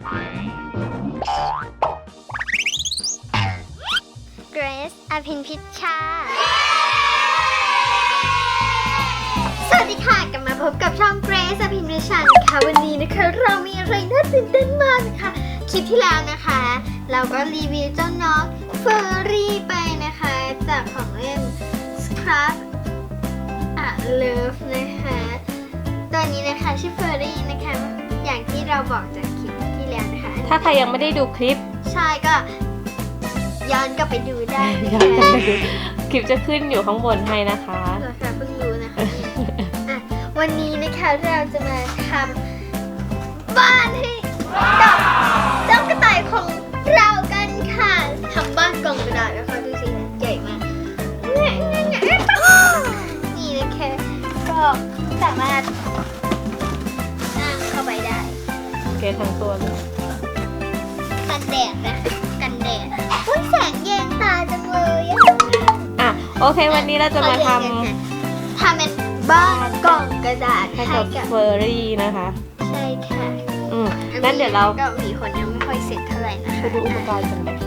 เกรซอภินพิชชา สวัสดีค่ะ กลับมาพบกับช่องเกรซอภินพิชชานะคะวันนี้นะคะ เรามีอะไรน่าตื่นเต้นมากนะคะ คลิปที่แล้วนะคะ เราก็รีวิวเจ้าน้องเฟอร์รี่ไปนะคะ จากของเล่น Scrap อะ Love นะคะ ตัวนี้นะคะชื่อเฟอร์รี่นะคะ อย่างที่เราบอกจาก ถ้าใครยังไม่ได้ดูคลิปใช่ก็ ย้อนกลับไปดูได้นะย้คะอนกลับไปดูคลิปจะขึ้นอยู่ข้างบนให้นะคะเราค่ะเพิ่งรู้นะคะเนี่ยอะวันนี้นะคะเราจะมาทำบ้านให้กับเจ้ากระต่ายของเรากันค่ะทำบ้านกล่องกระดาษนะคะดูสิใหญ่มากนี่นะคะก็สามารถนั่งเข้าไปได้เกทั้งตัวเลย กันแดดนะคะกันแดดอุ้ยแสงแยงตาจังเลยอะอะโอเค วันนี้เราจะมาททำเป็นบ้านกล่องกระดาษำให้ให้กักับบเฟอร์รี่นะคะ ใช่ค่ะอืมงั้นเดี๋ยวเราก็มีคนยังไม่ค่อยเสร็จเท่าไหร่นะไปคะดูอุปกรณ์กันเลย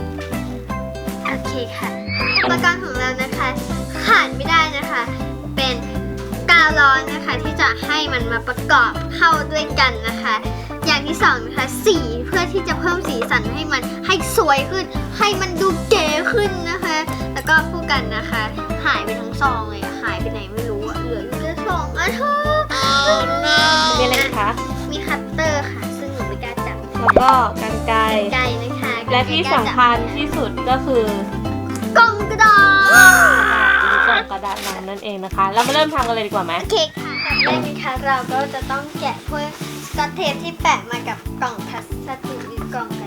โอเคค่ะ อุปกรณ์ของเรานะคะ ขาดไม่ได้นะคะ เป็นกาวร้อนนะคะที่จะให้มันมาประกอบเข้าด้วยกันนะคะ อย่างที่สองนะคะสี เพื่อที่จะเพิ่มสีสันให้มันให้สวยขึ้น ให้มันดูเก๋ขึ้นนะคะ แล้วก็คู่กันนะคะ หายไปทั้งซองเลยอะหายไปไหนไม่รู้อะเหลืออยู่แค่สองอันเธอมีอะไรอีกคะมีคัตเตอร์ค่ะ ซึ่งหนูไม่กล้าจับแล้วก็กันไกรไกลนะคะและที่สำคัญที่สุดก็คือกล่องกระดาษกล่องกระดาษน้ำนั่นเองนะคะ เรามาเริ่มทำกันเลยดีกว่าไหมโอเคค่ะแบบแรกนะคะเราก็จะต้องแกะพวก สกอตเทปที่แปะมากับกล่องพลาสติกหรือกล่อง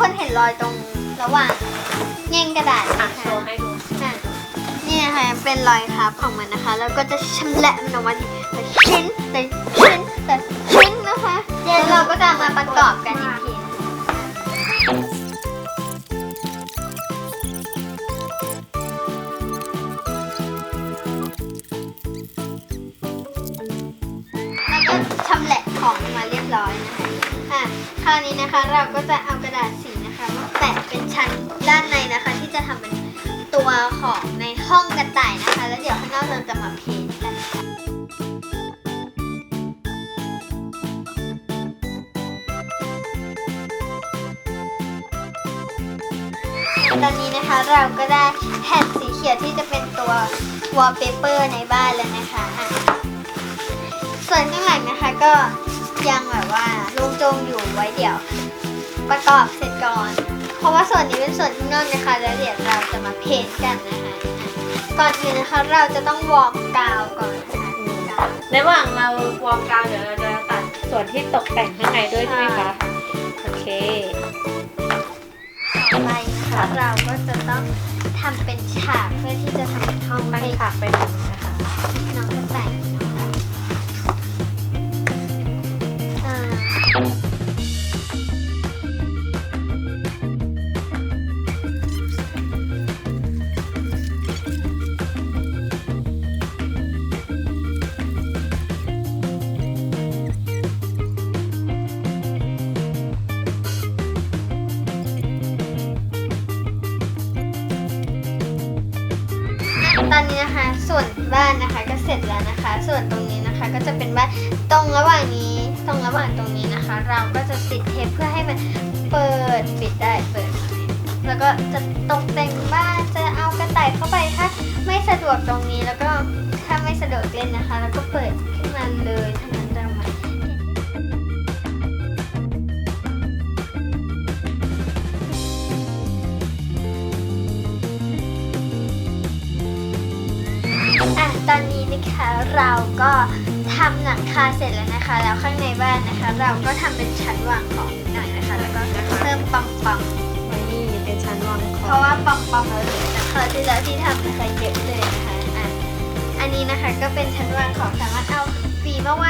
คนเห็นรอยตรงระหว่างแง่งกระดาษอะนะโชคะว์ให้ดูอะนี่นะคะเป็นรอยครับของมันนะคะ แล้วก็จะชำแหละมันออกมาทีละชิ้นแต่ชิ้นแต่ชิ้นนะคะแล้วเราก็จะเอามาประกอบกันอีกทีแล้วก็ชำแหละของมาเรียบร้อยนะคะ อะ คราวนี้นะคะเราก็จะเอากระดาษสี เป็นชั้นด้านในนะคะ ที่จะทำเป็นตัวของในห้องกระต่ายนะคะ แล้วเดี๋ยวข้างนอกเราจะมาเพ้นท์กันตอนนี้นะคะเราก็ได้แผ่นสีเขียวที่จะเป็นตัว wallpaper ในบ้านแล้วนะคะะส่วนข้างหลังนะคะก็ยังแบบว่าลงโจงอยู่ไว้เดี๋ยว ประกอบเสร็จก่อน เพราะว่าส่วนนี้เป็นส่วนข้างนอกนะคะ แล้วเดี๋ยวเราจะมาเพ้นท์กันนะคะอะก่อนอื่นนะคะเราจะต้องวอร์มกาวก่อนนะคะกาวระหว่างเราวอร์มกาวเดี๋ยวเราจะตัดส่วนที่ตกแต่งข้างในด้วยใช่ไหมคะโอเคต่อไปค่ะเราก็จะต้องทำเป็นฉากเพื่อที่จะทำเป็นห้องตั้งให้ฉากไปตรงนี้นะคะน้องกระต่าย ตอนนี้นะคะส่วนบ้านนะคะก็เสร็จแล้วนะคะ ส่วนตรงนี้นะคะก็จะเป็นบ้านตรงระหว่างนี้ตรงระหว่างตรงนี้นะคะ เราก็จะติดเทปเพื่อให้มันเปิดปิดได้เปิด แล้วก็จะตกแต่งบ้าน ตอนนี้นะคะเราก็ทำหลังคาเสร็จแล้วนะคะ แล้วข้างในบ้านนะคะ เราก็ทำเป็นชั้นวางของนิดหน่อยนะคะ แล้วก็เพิ่มปังปังๆนี่เป็นชั้นวางราะว่าปอมปอมเราเลยแต่คราวที่แล้วที่ทำนะคะเยอะเลยนะคะอะอันนี้นะคะก็เป็นชั้นวางของสามารถเอาหวีมาวา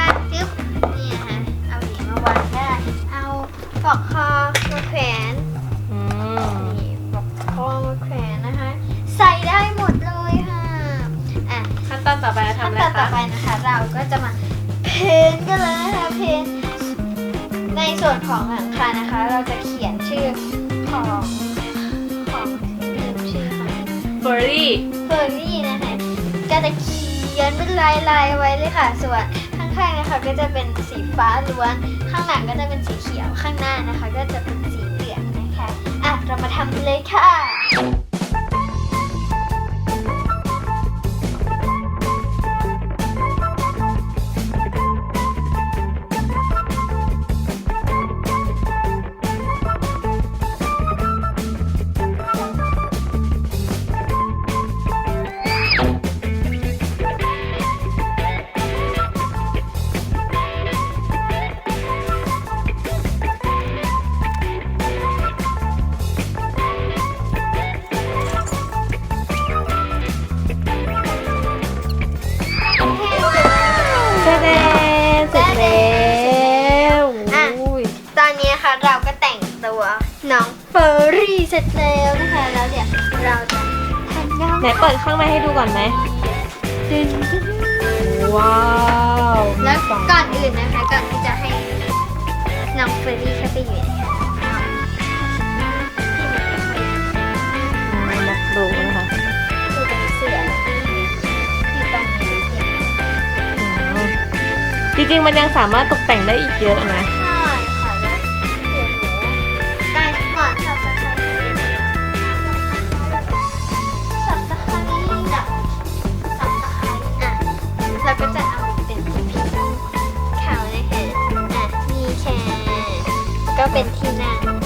วนของหลังคานะคะ เราจะเขียนชื่อของของที่ลืมชื่อค่ะเฟอร์รี่เฟอร์รี่นะคะก็จะเขียนเป็นลายลายๆไว้เลยค่ะ ส่วนข้างๆนะคะก็จะเป็นสีฟ้าล้วน ข้างหลังก็จะเป็นสีเขียวข้างหน้านะคะ ก็จะเป็นสีเหลืองนะคะอะเรามาทำกันเลยค่ะ เฟอร์รี่เสร็จแล้วนะคะ แล้วเดี๋ยวเราจะทำน้องไหนเปิดข้างในให้ดูก่อนไหมดึงว้าวแล้วก่อนอื่นนะคะ ก่อนที่จะให้น้องเฟอร์รี่เข้าไปอยู่ในค่ะอืมนักดูนะคะคือเป็นเสืออยู่ตรงนี้อืมจริงๆมันยังสามารถตกแต่งได้อีกเยอะนะใช่ค่ะ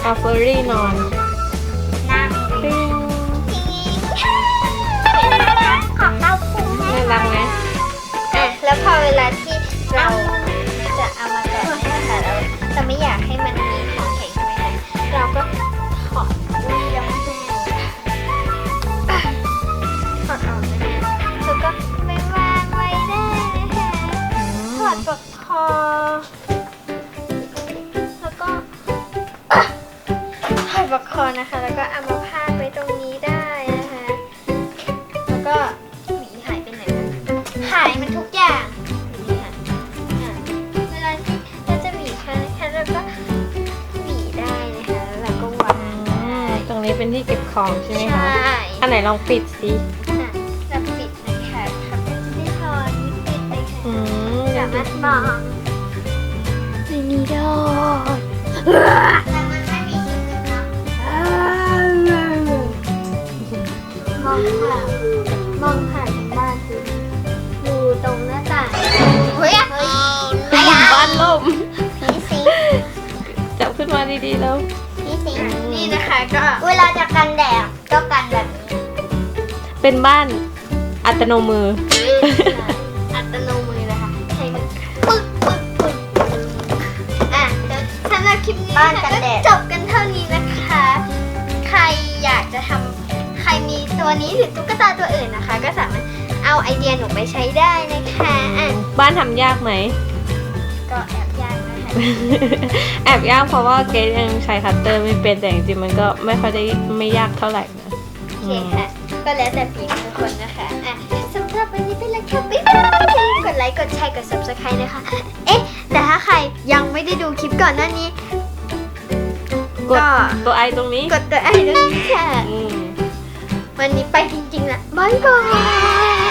นั่งเอาเฟอรี่นอน เป็นที่เก็บของใช่ไหมใช่คะ อันไหนลองปิดสิอะเราปิดนะคะค่ะเป็นจะได้ถอนปิดเลยค่ะอืมสามารถมองไม่มีดอก แต่มันไม่มีจุดเนาะมองผ่านมองผ่านบ้านคืออยู่ตรงหน้าต่างเฮ้ยเฮ้ยอะไรอะบ้านล่มผีสิจับขึ้นมาดีๆแล้วผี สินี่นะคะก็เวลาจะกันแดดก็กันแบบนี้เป็นบ้านอัตโนมือ อัตโนมือนะคะใช้มือปึ๊กปึ๊กปึ๊กอะเดี๋ยวสำหรับคลิปนี้นะคะก็จบกันเท่านี้นะคะ ใครอยากจะทำใครมีตัวนี้หรือตุ๊กตาตัวอื่นนะคะ ก็สามารถเอาไอเดียหนูไปใช้ได้นะคะอะบ้านทำยากไหม ก็แอบยากนะคะ แอบยากเพราะว่าเกรซยังใช้คัตเตอร์ไม่เป็นแต่จริงๆมันก็ไม่ค่อยได้ไม่ยากเท่าไหร่นะโอเคค่ะ ก็แล้วแต่ฝีมือคนนะคะ อะสำหรับวันนี้เป็นแล้วค่ะบ๊ายบายอย่าลืมกดไลค์ กดแชร์ กด subscribe นะคะ เอ๊ะ แต่ถ้าใครยังไม่ได้ดูคลิปก่อนหน้านี้ กดก็ ตัวไอตรงนี้กดตัวไอ้ตรงนี้ค่ะ อืม วันนี้ไปจริงๆละบ๊ายบาย